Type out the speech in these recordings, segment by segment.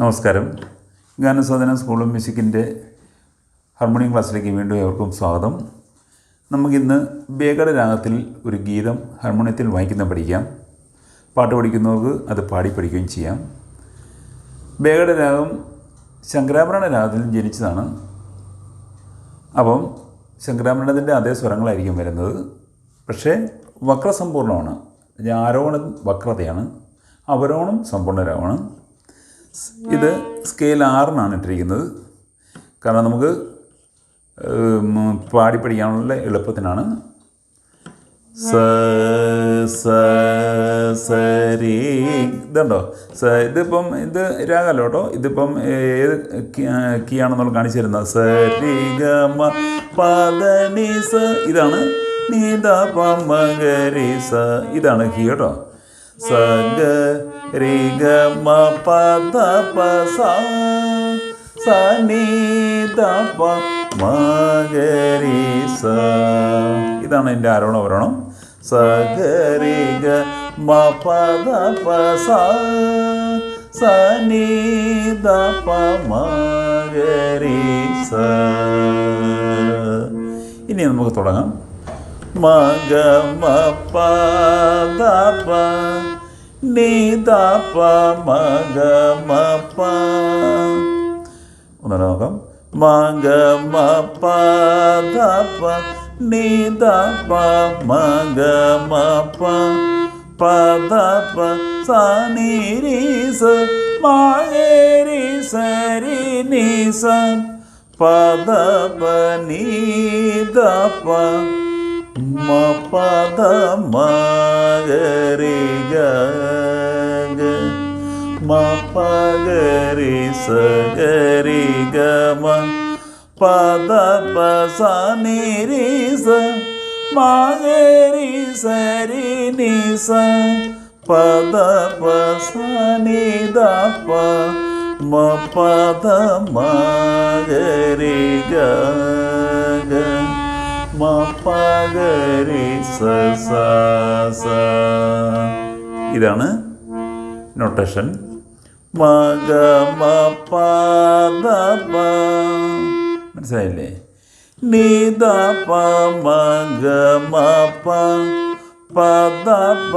നമസ്കാരം. Ganasadhana school of മ്യൂസിക്കിന്റെ harmonium ക്ലാസ്സിലേക്ക് വീണ്ടും ഏവർക്കും സ്വാഗതം. നമുക്കിന്ന് ബേഗട രാഗത്തിൽ ഒരു ഗീതം ഹാർമോണിയത്തിൽ വായിക്കുന്ന പഠിക്കാം. പാട്ട് പഠിക്കുന്നവർക്ക് അത് പാടി പഠിക്കുകയും ചെയ്യാം. ബേഗട രാഗം ശങ്കരാഭരണ രാഗത്തിൽ ജനിച്ചതാണ്. അപ്പം ശങ്കരാഭരണത്തിന്റെ അതേ സ്വരങ്ങളായിരിക്കും വരുന്നത്. പക്ഷേ വക്രസമ്പൂർണമാണ് ആരോഹണം വക്രതയാണ്. അവരോഹണം സമ്പൂർണരാഗമാണ് ഇത് സ്കെയിൽ ആറിനാണ് ഇട്ടിരിക്കുന്നത്. കാരണം നമുക്ക് പാടി പഠിക്കാനുള്ള എളുപ്പത്തിനാണ്. സ സ സരി ഇതുണ്ടോ? സ ഇതിപ്പം ഇത് രാഗമല്ല കേട്ടോ ഇതിപ്പം ഏത് കീ ആണെന്നുള്ള കാണിച്ചു തരുന്നത്. സരി ഗ മ പദ നി സ. ഇതാണ്. നീത പ മ ഗരി സ. ഇതാണ് കീ കേട്ടോ. സ ഗ രി ഗ മ പദ പ സ സ നീ ദ പ മ ഗ രി സ ഇതാണ് എന്റെ ആരോഹണം വരണം സ ഗ രി ഗ മ പ ദ പ സ സ നീ ദ പ മ ഗ രി സ ഇനി നമുക്ക് തുടങ്ങാം. മ ഗ മ പ ദ പ നീ ദ പ മ ഗ മ പ ഒന്നുകൂടെ നോക്കാം മ ഗ മ പ ദ പ നീ ദ പ മ ഗ മ പദ പ ദ പ സ നീ രി സ മ ഗ മ പ ദ ഗ മ പദ രി സ ഗ രി ഗ മ പ ദ പ സ നി സ പദ ഗ രി സ രി നി ദ പ മ പദ ദ ഗ ഇതാണ് നൊട്ടേഷൻ മനസ്സിലായില്ലേ? നീ ദ പ മ ഗ മ പ പ ദ പ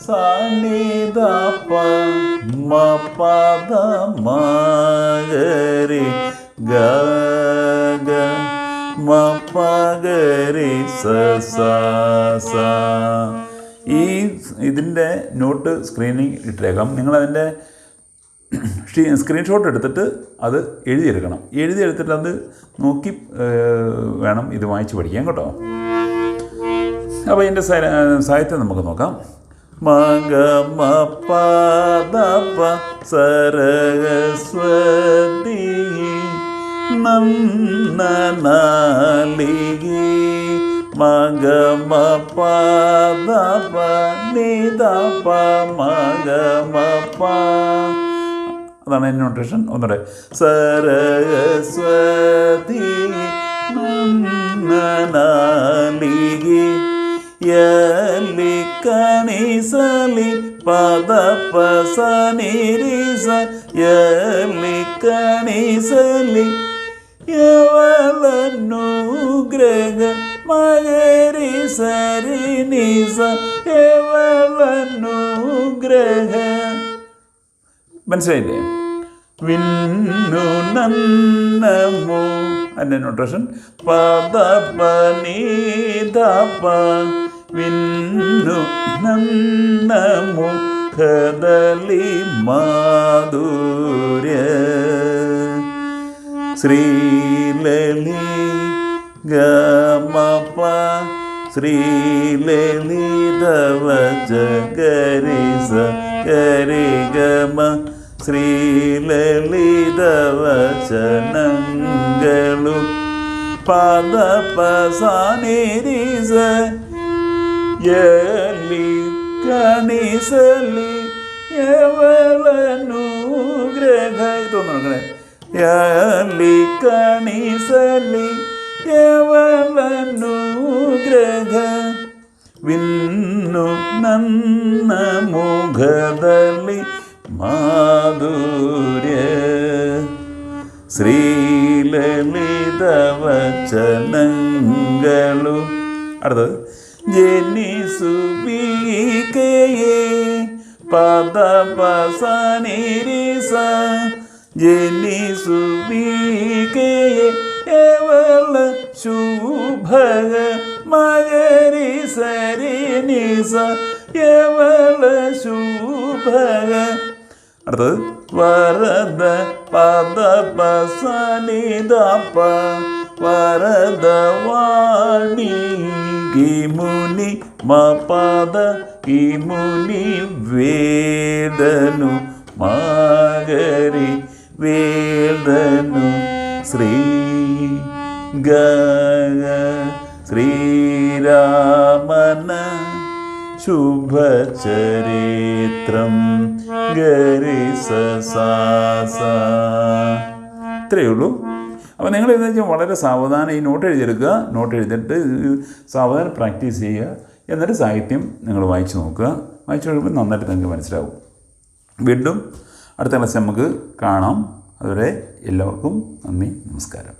രി ഗ ഗ മ പ ഗ രി സ ഗ രി ഗ മ പ ദ പ സ നി രി സ മ ഗ രി സ രി നി സ പ ദ പ സ നി ദ പ മ പ ദ മ ഗ രി ഗ ഗ മ പ ഗ സ സ സ ഈ ഇതിന്റെ നോട്ട് സ്ക്രീനിങ് ഇട്ടേക്കാം. നിങ്ങളതിന്റെ സ്ക്രീൻഷോട്ട് എടുത്തിട്ട് അത് എഴുതിയെടുക്കണം. എഴുതിയെടുത്തിട്ട് അത് നോക്കി വേണം ഇത് വായിച്ച് പഠിക്കാൻ കേട്ടോ. അപ്പോൾ ഇതിന്റെ സാഹിത്യം നമുക്ക് നോക്കാം. മഗ മ പ ദ പ സരസ്വതി നന്ന മകമപ്പ മഗ മകമപ്പ അതാണ് എന്റെ നൊട്ടേഷൻ ഒന്നുകൂടെ സരസ്വതി നാലികി യലി കണിസലി പദ പസനിരിസ യലി കണിസലി യവലനുഗ്രഹ മകരി സരി നിസ യവലനുഗ്രഹ. മനസ്സിലായില്ലേ? വിന്നു നന്നമോ? അതിന്റെ നൊട്ടേഷൻ പദ പനീതപ വിന്നു നന്നമോ മുഖദലി മാധുര്യ. ശ്രീലലി ഗമപ ശ്രീലളിതവ ജഗരി സ ഗരി ഗമ ശ്രീലളിതവചനങ്ങളു പദ പസാനിരിസ യലി കണിസലി യവളനുഗ്രഹ ഇതൊന്നും നോക്കണേ യലി കണിസലി യവളനുഗ്രഹ ವಿನ್ನು ನನ್ನ ಮುಖದಲ್ಲಿ ಮಾಧುರ್ಯ ശ്രീലളിതവചനങ്ങളു അടുത്തത് ജനിസുബിക്കയെ പദ പസനിരിസ ജനിസുബിക്കയെ എവള ശുഭഗ മകരി സരി നിസ എവള ശുഭഗ അടുത്തത് വരദ പദ വാണി കിമുനി മപദ കിമുനി വേദനു മാഗരി വേദനു ശ്രീ ഗ ശ്രീരാമന ശുഭചരിത്രം ഗരിസാസ ഇത്രയേ ഉള്ളൂ. അപ്പോൾ നിങ്ങൾ എന്താ വെച്ചാൽ വളരെ സാവധാനം ഈ നോട്ട് എഴുതിയെടുക്കുക. നോട്ട് എഴുതിയിട്ട് സാവധാനം പ്രാക്ടീസ് ചെയ്യുക. എന്നിട്ട് സാഹിത്യം നിങ്ങൾ വായിച്ച് നോക്കുക. വായിച്ചു കഴിയുമ്പോൾ നന്നായിട്ട് നിങ്ങൾക്ക് മനസ്സിലാവും. വീണ്ടും അടുത്ത ക്ലാസ് നമുക്ക് കാണാം. അതുവരെ എല്ലാവർക്കും നന്ദി നമസ്കാരം.